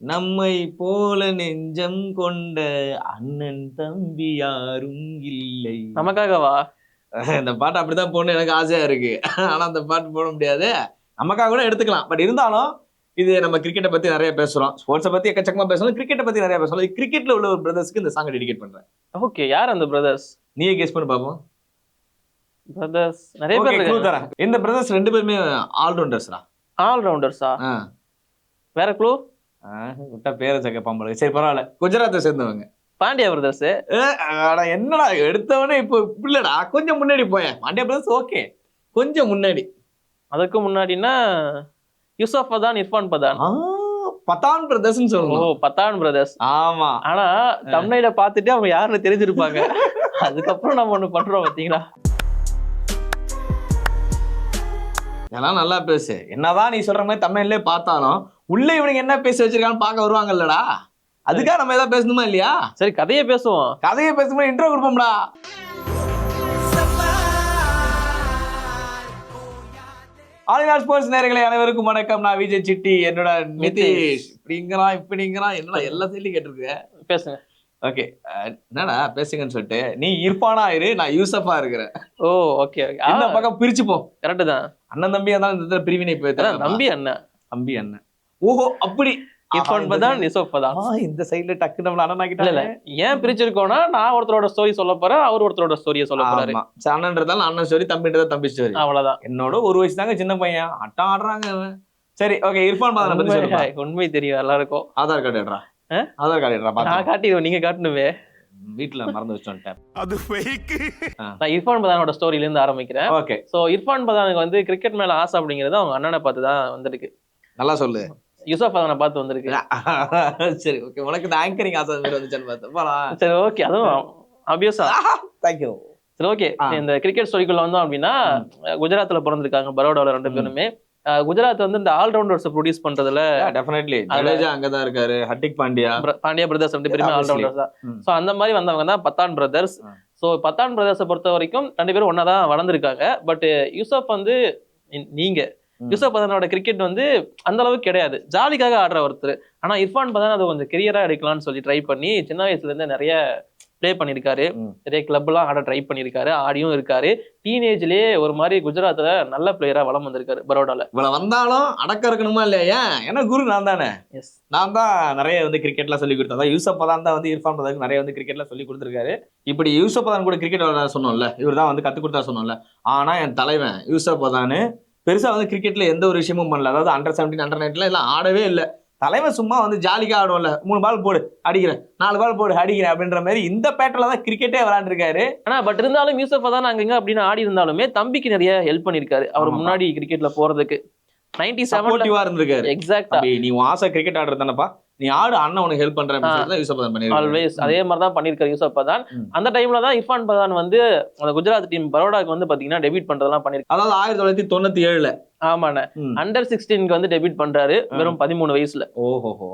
நம்மை போல நெஞ்சம் கொண்ட அண்ணன் தம்பி யாரும் இல்லை. நமக்காகவா? இந்த பாட்டு அப்படிதான் போடணும் எனக்கு ஆசையா இருக்கு. ஆனா அந்த பாட்டு போட முடியாது. நமக்காக கூட எடுத்துக்கலாம். பட் இருந்தாலும் இது நம்ம கிரிக்கெட்டை பத்தி நிறைய பேசுறோம். ஸ்போர்ட்ஸை பத்தி எக்கச்சக்கமா பேசணும் கிரிக்கெட்டை பத்தி நிறைய பேசணும் கிரிக்கெட்ல உள்ள ஒரு பிரதர்ஸ்க்கு இந்த சாங் டெடிகேட் பண்றேன். ஓகே யார் அந்த பிரதர்ஸ் நீயே கெஸ் பண்ணி பார்ப்போம் பிரதர்ஸ் நிறைய பேர் தரேன். இந்த பிரதர்ஸ் ரெண்டு பேருமே ஆல்ரவுண்டர்ஸ்ரா ஆல் ரவுண்டர்ஸா வேற க்ளூ விட்டா பேரை சக்க பாம்பளை சரி பரவாயில்ல. குஜராத்தை சேர்ந்தவங்க. பாண்டியா பிரதர்ஸ். அட, என்னடா எடுத்தவனே இப்போ இல்லடா கொஞ்சம் முன்னாடி போயேன். Pandya brothers okay. கொஞ்சம் முன்னாடி. அதுக்கு முன்னாடினா யூசப் பதான் இர்ஃபான் பதான். பத்தான் பிரதர்ஸ்னு ஓ சொல்லணும் பத்தான் பிரதர்ஸ். ஆமா. ஆனா தமிழ்ல பார்த்துட்டு அவங்க யாருன்னு தெரிஞ்சிருப்பாங்க. அதுக்கப்புறம் நம்ம ஒண்ணு பண்றோம் பாத்தீங்களா? இதெல்லாம் நல்லா பேசு. என்னதான் நீ சொல்ற மாதிரி தமிழ்லயே பார்த்தாலும் உள்ள இவனுக்கு என்ன பேசி வச்சிருக்கான்னு பார்க்க வருவாங்கல்லடா. அதுக்காக நம்ம ஏதாவது பேசணுமா இல்லையா? சரி கதையை பேசுவோம். கதையை பேசும்போது இன்ட்ரோ கொடுப்போம்டா. ஆலினார் ஸ்போர்ட்ஸ் நேரங்களை அனைவருக்கும் வணக்கம். நான் விஜய் சிட்டி என்னோட நிதிஷ். இப்படிங்கிறான் இப்படிங்கிறான் என்னடா எல்லா செய்தியும் கேட்டிருக்கு? பேசுங்க. ஓகே என்னடா பேசுங்கன்னு சொல்லிட்டு நீ இர்ஃபானா இரு நான் யூசஃபா இருக்கிறேன். ஓ ஓகே இந்த பக்கம் பிரிச்சு போ கரெக்ட் தான். அண்ணன் தம்பியா இருந்தாலும் இந்த பிரிவினை போய் நம்பி அண்ணன். தம்பி அண்ணன். ஓஹோ அப்படி. இர்ஃபான் பதான் யூசப் பதான் ஆ, இந்த சைடுல டக்கு நம்மள அண்ணன் இல்ல ஏன் பிரிச்சிருக்கோம்னா நான் ஒருத்தரோட ஸ்டோரி சொல்ல போறேன் அவர் ஒருத்தரோட ஸ்டோரியை சொல்ல போறாரு. அண்ணன்றதால அண்ணன் ஸ்டோரி தம்பின்றதா தம்பி ஸ்டோரி அவ்வளவுதான். என்னோட ஒரு வயசு தாங்க சின்ன பையன். அட்டம் ஆடுறாங்க சரி ஓகே இர்ஃபான் பதானை பத்தி சொல்லுப்பா. உண்மை- தெரியும் எல்லாருக்கும். ஆதார் கார்டு எடுறா? ஆதார் கார்டு எடுறா நான் பாத்து காட்டிடுவேன் நீங்க காட்டணுமே. வீட்டுல மறந்து வச்சு வந்துட்டேன் அது ஃபேக் நான் இர்ஃபான் பதானோட ஸ்டோரியில இருந்து ஆரம்பிக்கிறேன். ஓகே சோ இர்ஃபான் பதானுக்கு வந்து கிரிக்கெட் மேல ஆசை அப்படிங்கிறது அவங்க அண்ணனை பார்த்து தான் வந்திருக்கு. நல்லா சொல்லு. யூசப் பதானை பார்த்து வந்திருக்கு சரி ஓகே உனக்கு இந்த ஆங்கரிங் ஆசை வந்துச்சான்னு பார்த்தேன். போலாம். சரி ஓகே அதுவும் ஆப்வியஸா தேங்க்யூ சரி ஓகே. இந்த கிரிக்கெட் ஸ்டோரிக்குள்ள வந்தோம் அப்படின்னா குஜராத்ல பிறந்திருக்காங்க பரோடால ரெண்டு பேருமே. குஜராத் வந்து இந்த ஆல்ரவுண்டர்ஸ் ப்ரொடியூஸ் பண்றதுல டெஃபினெட்லி ஜடேஜா அங்கதான் இருக்காரு ஹர்திக் பாண்டியா. பாண்டியா பிரதர்ஸ் ரெண்டு பேருமே. ஆல்ரவுண்டர்ஸ் தான். ஸோ அந்த மாதிரி வந்தவங்க தான் பத்தான் பிரதர்ஸ். ஸோ பத்தான் பிரதர்ஸை பொறுத்த வரைக்கும் ரெண்டு பேரும் ஒன்னா தான் வளர்ந்துருக்காங்க. பட் யூசப் வந்து நீங்க. யூசப் பதானோட கிரிக்கெட் வந்து அந்த அளவுக்கு கிடையாது. ஜாலிக்காக ஆடுற ஒருத்தர். ஆனா இர்ஃபான் பதான் அதை கொஞ்சம் கெரியரா எடுக்கலாம்னு சொல்லி ட்ரை பண்ணி சின்ன வயசுல இருந்து நிறைய ப்ளே பண்ணியிருக்காரு. நிறைய கிளப்லாம் ஆட ட்ரை பண்ணியிருக்காரு. ஆடியும் இருக்காரு. டீனேஜ்லயே ஒரு மாதிரி குஜராத்ல நல்ல பிளேயரா வளம் வந்திருக்காரு பரோடால. இவ்வளவு வந்தாலும் அடக்கம் இருக்கணுமா இல்லையா? ஏன்? ஏன்னா குரு நான் தானே. எஸ் நான் தான் நிறைய வந்து கிரிக்கெட்லாம் சொல்லி கொடுத்தேன். அதான் யூசப் பதான் தான் வந்து இர்ஃபான் பதாக்கு நிறைய வந்து கிரிக்கெட்லாம் சொல்லி கொடுத்துருக்காரு. இப்படி யூசப் பதான் கூட கிரிக்கெட் விளையாட சொன்னோம்ல இவர் தான் வந்து கற்றுக் கொடுத்தா சொன்னோம்ல. ஆனா என் தலைவன் யூசப் பதானு பெருசா வந்து கிரிக்கெட்ல எந்த ஒரு விஷயமும் பண்ணல. அதாவது அண்டர் செவன்டீன் அண்டர் நைன்ல எல்லாம் ஆடவே இல்லை. தலைவன் சும்மா வந்து ஜாலிக்கா ஆடுவோம்ல மூணு பால் போடு அடிக்கிறேன். நாலு பால் போடு அடிக்கிறேன் அப்படின்ற மாதிரி இந்த பேட்டில் தான் கிரிக்கெட்டே விளையாண்டுருக்காரு. ஆனா பட் இருந்தாலும் யூசப் பதான் அங்கங்க அப்படின்னு ஆடி இருந்தாலுமே தம்பிக்கு நிறைய ஹெல்ப் பண்ணிருக்காரு. அவர். முன்னாடி கிரிக்கெட்ல போறதுக்கு. நைன்டி சப்போர்ட்டிவா இருந்திருக்காரு. எக்ஸாக்டா நீ ஆசை கிரிக்கெட் ஆடுறது தானப்பா? நீ ஆடு அண்ணன் உனக்கு ஹெல்ப் சொல்லி தான் யூசப் பதான் ஆல்வேஸ் அதே மாதிரி தான் பண்ணிருக்காரு யூசப் பதான். அந்த டைம்ல தான் இர்ஃபான் பதான் வந்து அந்த குஜராத் டீம் பரோடாக்கு வந்து பாத்தீங்கன்னா டெபியூட் பண்றதெல்லாம் பண்ணிருக்காரு அதாவது ஆயிரத்தி தொள்ளாயிரத்தி தொண்ணூத்தி ஏழுல ஆமாண்ணே அண்டர் சிக்ஸ்டீனுக்கு வந்து டெபியூட் பண்றாரு வெறும் பதிமூணு வயசுல. ஓஹோஹோ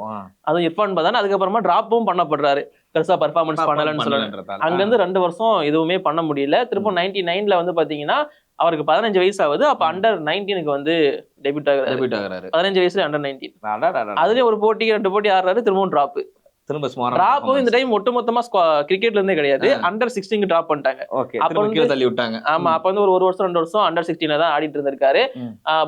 அதுவும் இர்ஃபான் பதான் அதுக்கப்புறமா டிராப்பும் பண்ணப்படுறாரு. பெருசா பர்ஃபார்மன்ஸ் பண்ணலன்னு சொல்லலாம் அங்க இருந்து ரெண்டு வருஷம் எதுவுமே பண்ண முடியல. திரும்ப நைன்டி நைன்ல வந்து பாத்தீங்கன்னா அவருக்கு பதினஞ்சு வயசு ஆகுது அப்ப அண்டர் நைன்டீனுக்கு வந்து டெபியூட் ஆகுறாரு. டெபியூட் ஆகுறாரு. பதினஞ்சு வயசுல அண்டர் நைன்டீன். அதுலயும் ஒரு போட்டி ரெண்டு போட்டி ஆடுறாரு திரும்பவும் டிராப் திரும்ப சுமாரா டிராப்பும் இந்த டைம் ஒட்டுமொத்தமா கிரிக்கெட்ல இருந்தே கிடையாது. அண்டர் சிக்ஸ்டீன் டிராப் பண்ணிட்டாங்க. ஓகே அப்ப கீழே தள்ளி விட்டாங்க ஆமா அப்ப வந்து ஒரு ஒரு வருஷம் ரெண்டு வருஷம் அண்டர் சிக்ஸ்டீன்ல தான் ஆடிட்டு இருந்திருக்காரு.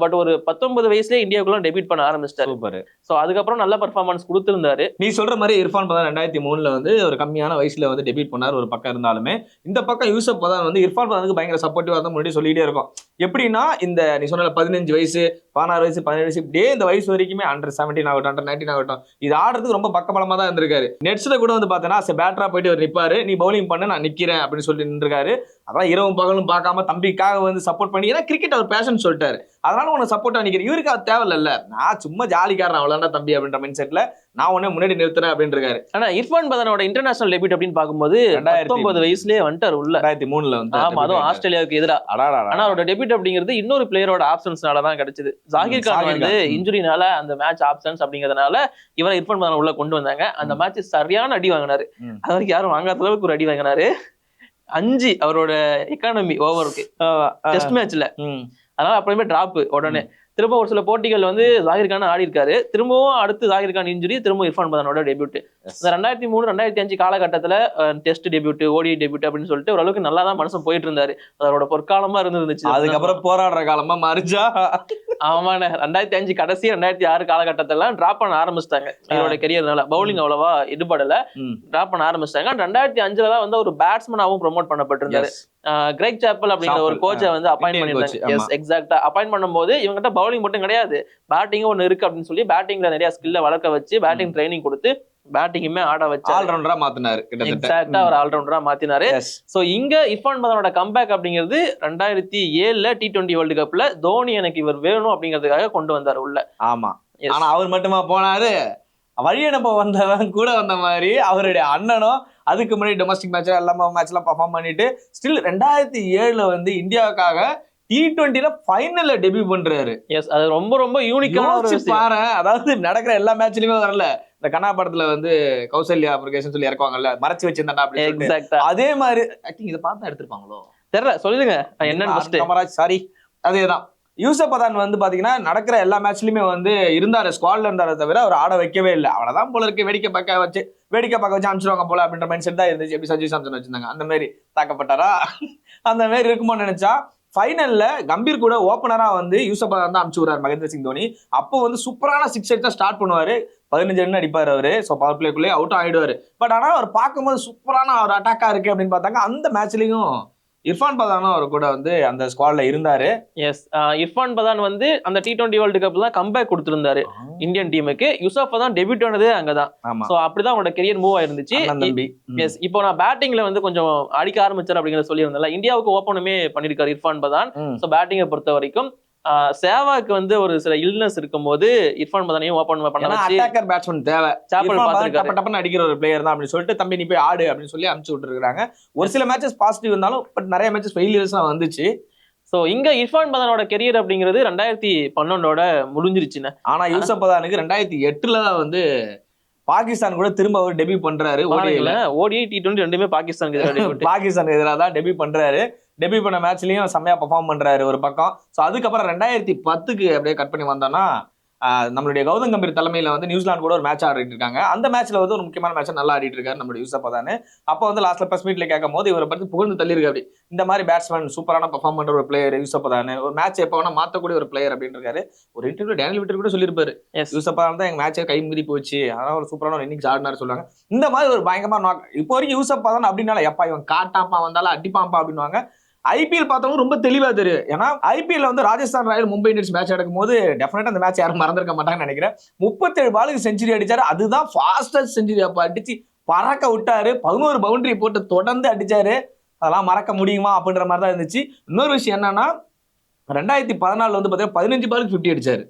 பட் ஒரு பத்தொன்பது வயசுல இந்தியாவுக்குள்ள டெபியூட் பண்ண ஆரம்பிச்சிட்டாரு. சூப்பர். சோ அதுக்கப்புறம் நல்ல பர்ஃபார்மன்ஸ் கொடுத்திருந்தாரு. நீ சொல்ற மாதிரி இர்ஃபான் பதான் ரெண்டாயிரத்தி மூணுல வந்து ஒரு கம்மியான வயசுல வந்து டெபியூட் பண்ணார் ஒரு பக்கம் இருந்தாலுமே இந்த பக்கம் யூசப் பதான் வந்து இர்ஃபான் பதானுக்கு பயங்கர சப்போர்ட்டிவா இருந்தா முன்னாடி சொல்லிட்டே இருக்கும் எப்படின்னா இந்த நீ சொன்ன பதினஞ்சு வயசு பதினாறு வயசு பதினேழு வயசு இப்படியே இந்த வயசு வரைக்குமே அண்டர் செவன்டீன் ஆகட்டும் அண்டர் நைன்டீன் ஆகட்டும் இது ஆடுறதுக்கு ரொம்ப பக்கபலமா தான் இருக்காரு நெட்ஸ்ல கூட வந்து பாத்தீங்கன்னா பேட்டரா போயிட்டு அவர் நிப்பாரு. நீ பவுலிங் பண்ண நான் நிக்கிறேன் அப்படின்னு சொல்லி நின்றுருக்காரு. அதான் இரவும் பகலும் பார்க்காம தம்பிக்காக வந்து சப்போர்ட் பண்ணி ஏன்னா கிரிக்கெட் அவர் பேஷன் சொல்லிட்டாரு. அதனால உனக்கு சப்போர்ட் நிக்கிறேன். இவருக்கு அது தேவையில்ல. நான் சும்மா ஜாலிக்காரன் அவ்வளோதான் தம்பி அப்படின்ற மைண்ட் செட்ல நான் உடனே முன்னாடி நிறுத்துறேன் அப்படின்னு இருக்காரு ஆனா இர்ஃபான் பதானோட இன்டர்நேஷனல் டெபியூட் அப்படின்னு பார்க்கும்போது பத்தொன்பது வயசுலயே வந்துட்டாரு உள்ள. ரெண்டாயிரத்தி மூணுல வந்து ஆமா அதுவும் ஆஸ்திரேலியாவுக்கு எதிரா. ஆனா அவரோட டெபியூட் அப்படிங்கிறது இன்னொரு பிளேயரோட ஆப்ஷன்ஸ்னால தான் கிடைச்சது. ஜாகிர் கான் வந்து. இன்ஜுரினால அந்த மேட்ச் ஆப்ஷன்ஸ் அப்படிங்கறதுனால இவரை இர்ஃபான் பதான் உள்ள கொண்டு வந்தாங்க. அந்த. மேட்ச் சரியான அடி வாங்கினாரு. அது வரைக்கும் யாரும் வாங்காத அளவுக்கு ஒரு அடி வாங்கினாரு. அஞ்சு அவரோட எக்கானமி ஓவருக்கு டெஸ்ட் மேட்ச்ல. அதனால அப்புறமே டிராப் உடனே. திரும்ப ஒரு சில போட்டிகள் வந்து ஜாகிர் கான் ஆடி இருக்காரு திரும்பவும் அடுத்து ஜாகிர் கான் இன்ஜுரி திரும்ப இர்ஃபான் பதானோட டெபியூட் இந்த ரெண்டாயிரத்தி மூணு ரெண்டாயிரத்தி அஞ்சு காலகட்டத்துல டெஸ்ட் டெபியூட் ஓடி டெபியூட் அப்படின்னு சொல்லிட்டு ஓரளவுக்கு நல்லா தான் மனுஷன் போயிட்டு இருந்தாரு அதோட பொற்காலமா இருந்துருந்துச்சு. அதுக்கப்புறம் போராடுற காலமா மாறிச்சா? ஆமாண்ணே. ரெண்டாயிரத்தி அஞ்சு கடைசி ரெண்டாயிரத்தி ஆறு காலகட்டத்தில டிராப் பண்ண ஆரம்பிச்சிட்டாங்க. இவரோட கெரியர்னால பவுலிங் அவ்வளவா ஈடுபடல. டிராப் பண்ண ஆரம்பிச்சிட்டாங்க. ரெண்டாயிரத்தி அஞ்சுல தான் வந்து ஒரு பேட்ஸ்மேனாவும் ப்ரோமோட் பண்ணப்பட்டிருந்தாரு. கிரேக் சாப்பல் அப்படிங்கிற ஒரு கோச்சை வந்து coach, பண்ணிருந்தாங்க எஸ் எக்ஸாக்டா அப்பாயிண்ட் பண்ணும்போது இவங்ககிட்ட பவுலிங் மட்டும் கிடையாது. பேட்டிங் ஒன்னு இருக்கு அப்படின்னு சொல்லி பேட்டிங்ல நிறைய ஸ்கில்ல வளர்க்க வச்சு பேட்டிங் ட்ரைனிங் கொடுத்து பேட்டிங்குமே ஆட வச்சு ஆல்ரவுண்டரா மாத்தினாரு கிட்டத்தட்ட. எக்ஸாக்டா ஒரு ஆல்ரவுண்டரா மாத்தினாரு. சோ இங்க இர்ஃபான் பதானோட கம்பேக் அப்படிங்கிறது ரெண்டாயிரத்தி ஏழுல டி டுவெண்ட்டி வேர்ல்டு கப்ல தோனி எனக்கு இவர் வேணும் அப்படிங்கிறதுக்காக கொண்டு வந்தாரு உள்ள. ஆமா. ஆனா அவர் மட்டுமா போனாரு? வழி அனுப்ப வந்தவன் கூட வந்த மாதிரி அவருடைய அண்ணனும் அதுக்கு முன்னாடி டொமஸ்டிக் மேட்ச் எல்லாமே மேட்ச் எல்லாம் பர்ஃபார்ம் பண்ணிட்டு ஸ்டில் ரெண்டாயிரத்தி ஏழுல வந்து இந்தியாவுக்காக டி டுவெண்ட்டில ஃபைனல்ல டெபியூ பண்றாரு. எஸ் அது ரொம்ப ரொம்ப யூனிக்கான ஒரு பாரு அதாவது நடக்கிற எல்லா மேட்ச்லயுமே வரல. இந்த கண்ணா படத்துல வந்து கௌசல்யா முருகேசன் சொல்லி இறக்குவாங்கல்ல மறைச்சு வச்சிருந்தா. எக்ஸாக்டா அதே மாதிரி ஐ திங்க் இதை பார்த்து எடுத்திருப்பாங்களோ? தெரியல சொல்லுங்க என்னன்னு கமராஜ் சாரி அதேதான். யூசப் பதான் வந்து பாத்தீங்கன்னா நடக்கிற எல்லா மேட்ச்லயுமே வந்து இருந்தாரு ஸ்குவாட்ல இருந்தாரு தவிர அவர் ஆட வைக்கவே இல்லை. அவனதான் போல இருக்கு வேடிக்கை பார்க்க வச்சு வேடிக்கை பார்க்க வச்சு அனுப்பிச்சிருவாங்க போல அப்படின்ற மைண்ட் செட் தான் இருந்துச்சு. எப்படி சஞ்சீவ் சாம்சன் வச்சிருந்தாங்க. அந்த மாதிரி தாக்கப்பட்டாரா? அந்த மாதிரி இருக்குமோன்னு நினைச்சா ஃபைனலில் கம்பீர் கூட ஓப்பனராக வந்து யூசப் தான் அனுப்பிச்சு விடுறாரு மகேந்திர சிங் தோனி. அப்போ வந்து சூப்பரான சிக்ஸ் எயிட் ஸ்டார்ட் பண்ணுவார். பதினஞ்சு ரன் அடிப்பார் அவர். ஸோ பவர் பிளேக்குள்ளே அவுட் ஆகிடுவார் பட் ஆனால் அவர் பார்க்கும்போது சூப்பரான ஒரு அட்டாக்காக இருக்குது அப்படின்னு பார்த்தாங்க. அந்த மேட்ச்லேயும் இர்ஃபான் பதானும் அவர் கூட வந்து அந்த ஸ்குவாட்ல இருந்தாரு. எஸ் இர்ஃபான் பதான் வந்து அந்த டி டுவெண்ட்டி வேர்ல்டு கப் தான் கம்பேக் கொடுத்திருந்தாரு இந்தியன் டீமுக்கு யூசப் தான் டெபியூட் ஆனதே அங்கதான். சோ அப்படிதான் அவங்களோட கெரியர் மூவ் ஆயிருந்துச்சு. எஸ் இப்போ நான் பேட்டிங்ல வந்து கொஞ்சம் அடிக்க ஆரம்பிச்சார் அப்படிங்கறத சொல்லியிருந்தேன்ல. இந்தியாவுக்கு ஓப்பனுமே பண்ணிருக்காரு இர்ஃபான் பதான். ஸோ பேட்டிங்கை பொறுத்த வரைக்கும் சேவாக்கு வந்து ஒரு சில இல்னஸ் இருக்கும்போது இர்ஃபான் பதானையும் ஓப்பன் பண்ண ஏன்னா வச்சு அட்டாக்கர் பேட்ஸ்மேன் தேவை. பதான் பார்த்திருக்காரு. டப்ப டப்பன்னு அடிக்கிற ஒரு பிளேயர் தான் அப்படின்னு சொல்லிட்டு தம்பி நீ போய் ஆடு அப்படின்னு சொல்லி அனுப்பிச்சு விட்டுருக்காங்க ஒரு சில மேட்சஸ் பாசிட்டிவ் இருந்தாலும் பட் நிறைய மேட்சஸ் ஃபெயிலியர்ஸ் தான் வந்துச்சு. சோ இங்க இர்ஃபான் பதானோட கெரியர் அப்படிங்கிறது ரெண்டாயிரத்தி பன்னெண்டோட முடிஞ்சிருச்சுன்னு. ஆனா யூசப் பதானுக்கு ரெண்டாயிரத்தி எட்டுல தான் வந்து பாகிஸ்தான் கூட திரும்ப அவர் டெபியூ பண்றாரு ஓடிஐல. ஓடிஐ டி டுவெண்ட்டி ரெண்டுமே பாகிஸ்தானுக்கு. பாகிஸ்தான் எதிராக தான் டெபியூ பண்றாரு. டெபியூ பண்ண மேட்ச்லயும் செம்மையா பெர்ஃபார்ம் பண்றாரு ஒரு பக்கம். ஸோ அதுக்கப்புறம் ரெண்டாயிரத்தி பத்துக்கு அப்படியே கட் பண்ணி வந்தோம்னா ஆஹ், நம்மளுடைய கௌதம் கம்பீர் தலைமையில வந்து நியூசிலாந்து கூட ஒரு மேட்ச் ஆடிட்டு இருக்காங்க. அந்த மேட்ச்ல வந்து ஒரு முக்கியமான மேட்ச் நல்லா ஆடிட்டு இருக்காரு நம்மளுடைய யூசப் தானே. அப்போ வந்து லாஸ்ட்ல பிரஸ் மீட்ல கேட்கும் போது இவரை பத்தி புகழ்ந்து தள்ளியிருக்கு அப்படி. இந்த மாதிரி பேட்ஸ்மேன் சூப்பரான பெர்ஃபார்ம் பண்ற ஒரு பிளேயர் யூசப் தானே. ஒரு மேட்ச் எப்போ வேணா மாத்தக்கூடிய ஒரு பிளேயர் அப்படின்னு இருக்காரு. ஒரு இன்டர்வியூ டேனியல் விட்டர் கூட சொல்லியிருப்பாரு. Yes. யூசப் தான் எங்க மேட்சே கை மீறி போச்சு. அதான் ஒரு சூப்பரான ஒரு இன்னிங்ஸ் ஆடினாரு சொல்லுவாங்க. இந்த மாதிரி ஒரு பயங்கரமா knock- இப்போ வரைக்கும் யூசப் தான் அப்படின்னால எப்பா இவன் காட்டாப்பா வந்தாலும் அடிப்பாம்பா அப்படின்னுவாங்க. ஐபிஎல் பார்த்தவங்க ரொம்ப தெளிவா தெரியும். ஏன்னா ஐபிஎல் வந்து Rajasthan royal Mumbai Indians match நடக்கும் போது டெஃபினட்டா அந்த மேட்ச் யாரும் மறந்துருக்க மாட்டாங்கன்னு நினைக்கிறேன். முப்பத்தேழு பாலுக்கு செஞ்சுரி அடிச்சாரு. அதுதான் ஃபாஸ்டஸ்ட் செஞ்சுரி அப்ப அடிச்சு பறக்க விட்டாரு. பதினோரு பவுண்டரி போட்டு தொடர்ந்து அடிச்சாரு. அதெல்லாம் மறக்க முடியுமா அப்படின்ற மாதிரி தான் இருந்துச்சு. இன்னொரு விஷயம் என்னன்னா ரெண்டாயிரத்தி பதினாலுல வந்து பார்த்தீங்கன்னா பதினஞ்சு பாலுக்கு ஃபிஃப்டி அடிச்சாரு.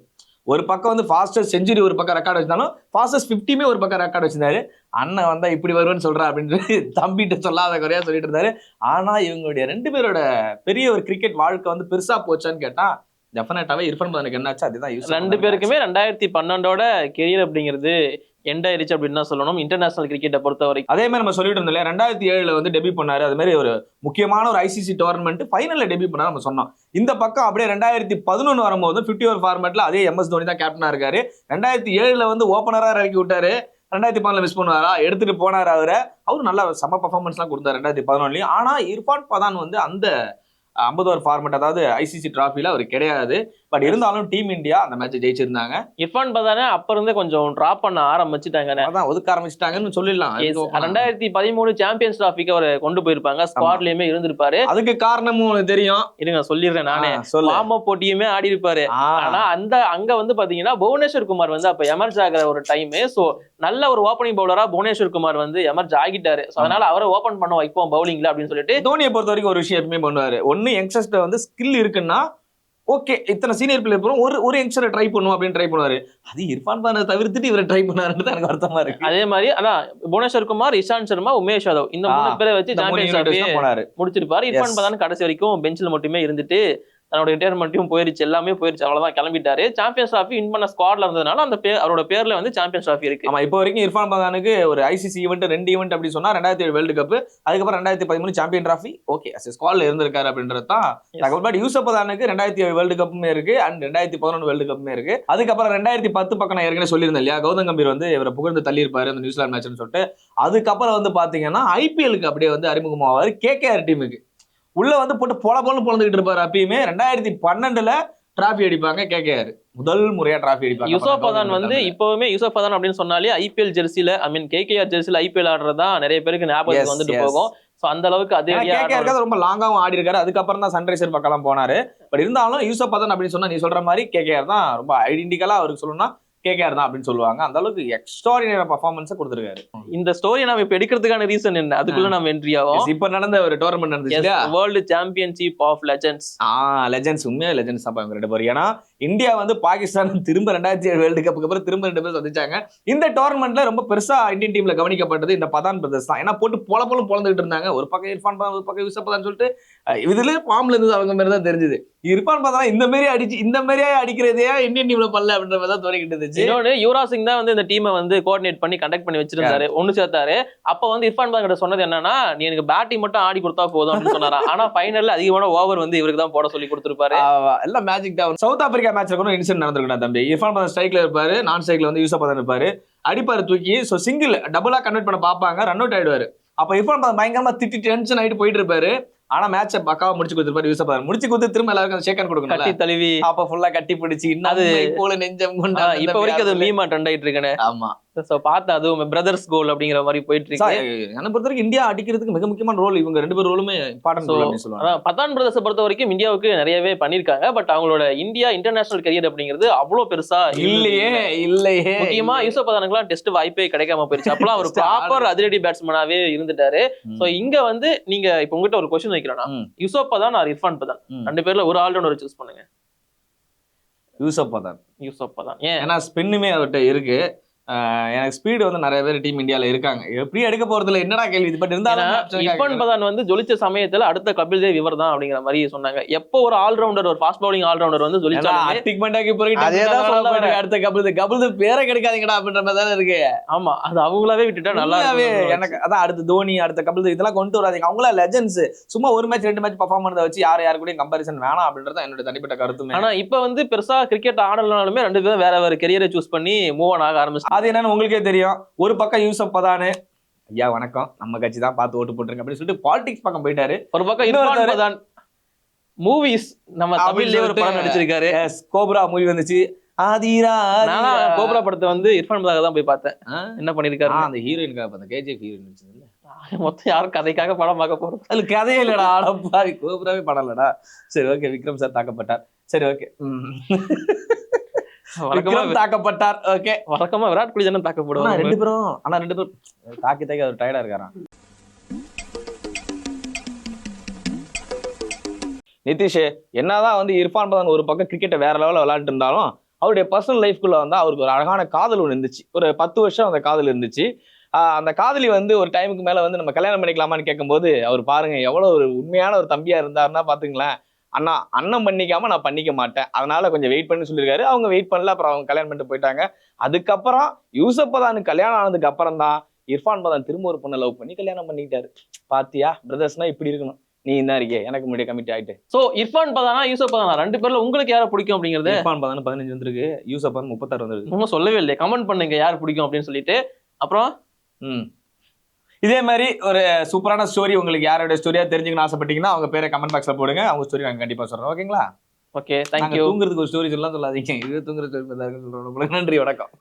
ஒரு பக்கம் வந்து ஃபாஸ்டஸ்ட் செஞ்சுரி ஒரு பக்கம் ரெக்கார்ட் வச்சிருந்தாலும் ஃபாஸ்டஸ்ட் ஃபிஃப்டியுமே ஒரு பக்கம் ரெக்கார்ட் வச்சிருந்தாரு. அண்ணன் வந்தா இப்படி வருவேன்னு சொல்றா அப்படின்னு சொல்லி தம்பிட்ட சொல்லாத குறையா சொல்லிட்டு இருந்தாரு. ஆனா இவங்களுடைய ரெண்டு பேரோட பெரிய ஒரு கிரிக்கெட் வாழ்க்கை வந்து பெருசா போச்சான்னு கேட்டா டெஃபினட்டாவே இர்ஃபான் பதானுக்கு என்னாச்சு? அதுதான் யூஸ் ரெண்டு பேருக்குமே ரெண்டாயிரத்தி பன்னெண்டோட கெரியர் அப்படிங்கிறது எண்ட் ஆயிருச்சு அப்படின்னு தான் சொல்லணும். இன்டர்நேஷனல் கிரிக்கெட்டை பொறுத்த வரைக்கும் அதே மாதிரி நம்ம சொல்லிட்டு இருந்தோம் இல்லையா ரெண்டாயிரத்தி ஏழுல வந்து டெபியூ பண்ணாரு. அது மாதிரி ஒரு முக்கியமான ஒரு ஐசிசி டோர்னமெண்ட் ஃபைனல்ல டெபியூ பண்ணாரு நம்ம சொன்னோம். இந்த பக்கம் அப்படியே ரெண்டாயிரத்தி பதினொன்று வரும்போது ஃபிஃப்டி ஓவர் ஃபார்மேட்ல அதே எம்எஸ் தோனி தான் கேப்டனா இருக்காரு. ரெண்டாயிரத்தி ஏழுல வந்து ஓப்பனரா இறக்கி விட்டாரு. ரெண்டாயிரத்தி பதினொன்று மிஸ் பண்ணுவாரா? எடுத்துட்டு போனார் அவரை? அவரு நல்லா செம பர்ஃபார்மன்ஸ்லாம் கொடுத்தாரு ரெண்டாயிரத்தி பதினொன்றுலயும் ஆனா இர்ஃபான் பதான் வந்து அந்த ஐம்பது ஓவர் ஃபார்மேட் அதாவது ஐசிசி டிராஃபியில் அவர் கிடையாது. பட் இருந்தாலும் டீம் இந்தியா அந்த மேட்ச் ஜெயிச்சிருந்தாங்க. இர்ஃபான் பதானே அப்ப இருந்தே கொஞ்சம் டிராப் பண்ண ஆரம்பிச்சுட்டாங்க. அதான் ஒதுக்க ஆரம்பிச்சிட்டாங்கன்னு சொல்லிடலாம். ரெண்டாயிரத்தி பதிமூணு சாம்பியன்ஸ் டிராஃபிக்கு அவர் கொண்டு போயிருப்பாங்க. ஸ்குவாட்லயுமே இருந்திருப்பாரு. அதுக்கு காரணமும் தெரியும். இருங்க சொல்லிடுறேன் நானே. அப் போட்டியுமே ஆடி இருப்பாரு. ஆனா அந்த அங்க வந்து பாத்தீங்கன்னா புவனேஸ்வர் குமார் வந்து அப்ப எமர்ஜ் ஆகிற ஒரு டைம் சோ நல்ல ஒரு ஓப்பனிங் பவுலரா புவனேஸ்வர் குமார் வந்து எமர்ஜ் ஆகிட்டாரு. அதனால அவரை ஓபன் பண்ண வைப்போம் பவுலிங்ல அப்படின்னு சொல்லிட்டு தோனியை பொறுத்த வரைக்கும் ஒரு விஷயம் எப்பவுமே பண்ணுவாரு. ஒன்னு யங்ஸ்டர்ஸ்ட வந்து ஸ்கில் இருக்குன்னா ஓகே இத்தனை சீனியர் பிளேயர் போறோம் ஒரு ஒரு யங்ஸ்டரை ட்ரை பண்ணுவோம் அப்படின்னு ட்ரை பண்ணுவாரு. அது இர்ஃபான் பானை தவிர்த்துட்டு இவரை ட்ரை பண்ணாருன்னு எனக்கு வருத்தமா இருக்கு. அதே மாதிரி அதான் புவனேஸ்வர் குமார் இஷாந்த் சர்மா உமேஷ் யாதவ் இந்த மூணு பேரை வச்சு சாம்பியன்ஸ் முடிச்சிருப்பாரு. இர்ஃபான். பதான் கடைசி வரைக்கும் பெஞ்சில் மட்டுமே இருந்துட்டு தன்னோட ரிட்டையர்மெண்ட்டையும் போயிருச்சு எல்லாமே போயிருச்சு அவ்வளவுதான் கிளம்பிட்டாரு. சாம்பியன்ஸ் ட்ராஃபி வின் பண்ண ஸ்குவாட்ல இருந்ததுனால அந்த பேர் அவரோட பேர்ல வந்து சாம்பியன்ஸ் ட்ராஃபி இருக்கு. ஆமா இப்போ வரைக்கும் இர்ஃபான் பதானுக்கு ஒரு ஐசிசி ஈவெண்ட் ரெண்டு ஈவெண்ட் அப்படி சொன்னா ரெண்டாயிரத்தி ஏழு வேர்ல்டு கப் அதுக்கப்புறம் ரெண்டாயிரத்தி பதிமூணு சாம்பியன் ட்ராஃபி ஓகே ஸ்குவாட்ல இருந்திருக்காரு அப்படின்றது தான் பட் யூசப் பதானுக்கு ரெண்டாயிரத்தி ஏழு வேர்ல்டு கப்புமே இருக்கு அண்ட் ரெண்டாயிரத்தி பதினொன்று வேர்ல்டு கப்புமே இருக்கு. அதுக்கப்புறம் ரெண்டாயிரத்தி பத்து பக்கம் நான் ஏற்கனவே சொல்லியிருந்தேன் இல்லையா கௌதம் கம்பீர் வந்து இவரை புகழ்ந்து தள்ளியிருப்பாரு அந்த நியூசிலாந்து மேட்ச்னு சொல்லிட்டு. அதுக்கப்புறம் வந்து பாத்தீங்கன்னா ஐபிஎலுக்கு அப்படியே வந்து அறிமுகமாவாரு கேகேஆர் டீமுக்கு உள்ள வந்து போட்டு பொல பொல பொழந்துகிட்டு இருப்பாரு அப்பயுமே ரெண்டாயிரத்தி பன்னெண்டுல டிராஃபி அடிப்பாங்க கேகேஆர். முதல் முறையா டிராஃபி அடிப்பாங்க. யூசப் பதான் வந்து இப்பவுமே யூசப் பதான் அப்படின்னு சொன்னாலே ஐபிஎல் ஜெர்சில ஐ மீன் கேகேஆர் ஜெர்சில ஐபிஎல் ஆடுறதா நிறைய பேருக்கு ஞாபகத்துக்கு வந்துட்டு. போகும். சோ அந்த அளவுக்கு அதே ஏன்னா KKR க்கு ரொம்ப லாங்காவும் ஆடி இருக்காரு அதுக்கப்புறம் தான் சன்ரைசர் பக்கம் போனாரு. பட் இருந்தாலும் யூசப் பதன் அப்படின்னு சொன்னா நீ சொல்ற மாதிரி கேகேஆர் தான் ரொம்ப ஐடென்டிக்கலா அவருக்கு சொல்லணும்னா கேகேஆர் தான் அப்படின்னு சொல்லுவாங்க. அந்த அளவுக்கு எக்ஸ்ட்ராடினரி பர்ஃபார்மன்ஸ் கொடுத்துருக்காரு. இந்த ஸ்டோரி நம்ம இப்ப எடுக்கிறதுக்கான ரீசன் என்ன? அதுக்குள்ள நம்ம என்ட்ரி ஆகும் இப்ப நடந்த ஒரு டோர்னமெண்ட் நடந்துச்சு வேர்ல்டு சாம்பியன்ஷிப் ஆஃப் லெஜண்ட்ஸ் ஆ லெஜண்ட்ஸ் உண்மையா லெஜண்ட்ஸ் தான் இவங்க ரெண்டு பேரும். ஏன்னா இந்தியா வந்து பாகிஸ்தான் திரும்ப ரெண்டாயிரத்தி ஏழு வேர்ல்டு கப்புக்கு அப்புறம் திரும்ப ரெண்டு பேரும் சந்திச்சாங்க. இந்த டோர்னமெண்ட்ல ரொம்ப பெருசா இந்தியன் டீம்ல கவனிக்கப்பட்டது இந்த பதான் பிரதர்ஸ் தான். ஏன்னா போட்டு பொல பொல பொழந்துகிட்டு இருந்தாங்க. ஒரு பக்கம் இர்ஃபான் பதான் ஒரு பக்கம் யூசப் பதான் சொல்லிட்டு இதுல ஃபார்ம்ல இருந்தது அவங்க மாதிரி தான் தெரிஞ்சது. இர்ஃபான் பதான் இந்த மாதிரி அடிச்சு இந்த மாதிரியே அடிக்கிறதே இந்தியன் டீம்ல பண்ணல அப்படின்ற மாதிரி தான் தோணிக்கிட்டு இருந்துச்சு. யுவராஜ் சிங் தான் வந்து இந்த டீமை வந்து கோஆர்டினேட் பண்ணி கண்டக்ட் பண்ணி வச்சிருந்தாரு. ஒண்ணு சேர்த்தாரு. அப்ப வந்து இர்ஃபான் பாய் கிட்ட சொன்னது என்னன்னா நீ எனக்கு பேட்டிங் மட்டும் ஆடி கொடுத்தா போதும் அப்படின்னு சொன்னாரா. ஆனா ஃபைனல்ல அதிகமான ஓவர் வந்து இவருக்கு தான் போட சொல்லி கொடுத்திருப்பாரு. எல்லாம் மேஜிக் தான். சவுத் ஆப்பிரிக்கா மேட்ச்ல கூட இன்சிடென்ட் நடந்திருக்கா தம்பி. இர்ஃபான் பதான் ஸ்ட்ரைக்ல இருப்பாரு நான் ஸ்ட்ரைக்ல வந்து யூசப் பதான் இருப்பாரு. அடிப்பாரு தூக்கி ஸோ சிங்கிள் டபுளா கன்வெர்ட் பண்ண பார்ப்பாங்க ரன் அவுட் ஆயிடுவாரு. அப்ப இர்ஃபான் பதான் பயங்கரமா திட்டி டென்ஷன் ஆயிட்டு போயிட்டு இருப்பாரு. ஆனா மேட்சை பக்காவா முடிச்சு கொடுத்துருப்பாரு யூசப் பதான் முடிச்சு கொடுத்து திரும்ப எல்லாருக்கும் ஷேக்கன் கொடுக்கணும் கட்டி தழுவி. அப்ப ஃபுல்லா கட்டி பிடிச்சு அது போல நெஞ்சம் கொண்டு இப்ப வரைக்கும் அது மீமா ட்ரெண்ட் ஆயிட்டு இருக்குன்னு ஆமா. சோ பார்த்தேன் அதுவும் பிரதர்ஸ் கோல் அப்படிங்கிற மாதிரி போயிட்டு இருக்கு. என்ன பொறுத்த வரைக்கும் இந்தியா அடிக்கிறதுக்கு மிக முக்கியமான ரோல் இவங்க ரெண்டு பேர் ரோலுமே இம்பார்ட்டன்ட் பதான் பிரதர்ஸை பொறுத்த வரைக்கும் இந்தியாவுக்கு நிறையவே பண்ணிருக்காங்க பட் அவங்களோட இந்தியா இன்டர்நேஷனல் கரியர் அப்படிங்கிறது அவ்வளவு பெருசா இல்லையே இல்ல. இல்லையே. முக்கியமா யூசப் பதானுக்குலாம் டெஸ்ட் வாய்ப்பே கிடைக்காம போயிருச்சு. அவர் Just ப்ராப்பர் அதிரடி பேட்ஸ்மேனாவே இருந்துட்டாரு. சோ இங்க வந்து நீங்க இப்ப உங்ககிட்ட ஒரு கொஸ்டின் வைக்கிறேன்னா. யூசப் பதான் ஆர் இர்ஃபான் பதான். ரெண்டு பேர்ல ஒரு ஆல்ரவுண்டர் சூஸ் பண்ணுங்க. யூசப் பதான். யூசப் பதான். ஏன்? ஏன்னா ஸ்பின்னுமே அவர்கிட்ட இருக்கு. எனக்கு ஸ்பீடு வந்து நிறைய பேர் டீம் இந்தியால இருக்காங்க. எப்படி எடுக்க போறதுல என்னடா கேள்வி இது? பட் இருந்தாலும் இர்ஃபான் பதான் வந்து ஜொலிச்ச சமயத்துல அடுத்த கபில் தேவ் இவர் தான் அப்படிங்கிற மாதிரி சொன்னாங்க. எப்போ ஒரு ஆல்ரவுண்டர் ஒரு ஃபாஸ்ட் பவுலிங் ஆல்ரவுண்டர் வந்து பண்டாக்கி போறீங்க வரேன். அடுத்த கபில் கபில் பேரை கிடைக்காதீங்கடா அப்படின்ற மாதிரி தானே இருக்கு. ஆமா அது அவங்களாவே விட்டுட்டா நல்லா உண்மையாவே இருக்கும் எனக்கு அதான் அடுத்த தோனி அடுத்த கபில் இதெல்லாம் கொண்டு வராதீங்க. அவங்களா லெஜன்ஸ் சும்மா ஒரு மேட்ச் ரெண்டு மேட்ச் பர்ஃபார்ம் பண்ணதை வச்சு யார் யாரு கூடயும் கம்பாரிசன் வேணாம் அப்படின்றது என்னோட தனிப்பட்ட கருத்துமே. ஆனா இப்ப வந்து பெருசா கிரிக்கெட் ஆடலனாலுமே ரெண்டு பேரும் வேற வேற கெரியரை சூஸ் பண்ணி மூவ் ஆன் ஆக ஆரம்பிச்சு அது என்னன்னு உங்களுக்கே தெரியும். ஒரு பக்கம் யூசப் பதானு ஐயா வணக்கம். நம்ம கட்சி தான் பார்த்து ஓட்டு போட்டுருங்க அப்படின்னு சொல்லிட்டு பாலிடிக்ஸ் பக்கம் போயிட்டாரு. ஒரு பக்கம் பதான் மூவிஸ் நம்ம தமிழ்லயே ஒரு படம் நடிச்சிருக்காரு. கோப்ரா மூவி வந்துச்சு. ஆதிரா நானா கோப்ரா படத்தை வந்து இர்ஃபான் பதாக தான் போய் பார்த்தேன்? என்ன பண்ணிருக்காரு அந்த ஹீரோயினுக்காக அந்த கேஜிஎஃப் ஹீரோயின் வச்சதுல மொத்தம் யாரும் கதைக்காக படம் பார்க்க போறோம் அதுல கதையே இல்லடா. அடப்பாவி கோபுராவே படலடா சரி ஓகே விக்ரம் சார் தாக்கப்பட்டார். சரி ஓகே விக்ரம் தாக்கப்பட்டார். ஓகே வழக்கமா விராட் கோலி தானே தாக்கப்படுவாங்க ரெண்டு பேரும் ஆனா ரெண்டு பேரும் தாக்கி தாக்கி அவர் டயர்டா இருக்காராம் நிதிஷ் என்னதான் வந்து இர்ஃபான் பதான் ஒரு பக்கம் கிரிக்கெட்டை வேற லெவலில் விளையாண்டு இருந்தாலும் அவருடைய பர்சனல் லைஃப்குள்ள வந்து அவருக்கு ஒரு அழகான காதல் ஒன்று இருந்துச்சு. ஒரு பத்து வருஷம் அந்த காதல் இருந்துச்சு. அந்த காதலி வந்து ஒரு டைமுக்கு மேல வந்து நம்ம கல்யாணம் பண்ணிக்கலாமான்னு கேட்கும்போது அவர் பாருங்க எவ்வளவு ஒரு உண்மையான ஒரு தம்பியா இருந்தாருன்னா பாத்துங்களேன். அண்ணா அண்ணன் பண்ணிக்காம நான் பண்ணிக்க மாட்டேன். அதனால கொஞ்சம் வெயிட் பண்ணி சொல்லியிருக்காரு. அவங்க வெயிட் பண்ணல அப்புறம் அவங்க கல்யாணம் பண்ணிட்டு போயிட்டாங்க. அதுக்கப்புறம் யூசப் பதானுக்கு கல்யாணம் ஆனதுக்கு அப்புறம் தான் இர்ஃபான் பதான் திரும்ப ஒரு பொண்ணை லவ் பண்ணி கல்யாணம் பண்ணிக்கிட்டாரு. பாத்தியா பிரதர்ஸ்னா இப்படி இருக்கணும். நீ தான் இருக்கே எனக்கு முன்னாடி கமிட் ஆயிட்டு. சோ இர்ஃபான் பதானா யூசப் பதானா? ரெண்டு பேர்ல உங்களுக்கு யாரை பிடிக்கும் அப்படிங்கறது? இர்ஃபான் பதான் பதினஞ்சு வந்திருக்கு. யூசப் பதான் முப்பத்தாறு வந்திருக்கு. இன்னும் சொல்லவே இல்லை கமெண்ட் பண்ணுங்க யார் பிடிக்கும் அப்படின்னு சொல்லிட்டு. அப்புறம்? ம். இதே மாதிரி ஒரு சூப்பரான ஸ்டோரி உங்களுக்கு யாரோட ஸ்டோரியா தெரிஞ்சுக்கணும்னு ஆசைப்பட்டீங்கன்னா அவங்க பேரை கமெண்ட் பாக்ஸ்ல போடுங்க. அவங்க ஸ்டோரி நாங்க கண்டிப்பா சொல்றோம். ஓகேங்களா ஓகே தேங்க்யூ தூங்குறதுக்கு ஒரு ஸ்டோரி சொல்லலாம் சொல்லாதீங்க. இது தூங்குற ஸ்டோரி சொல்றோம். உங்களுக்கு நன்றி வணக்கம்.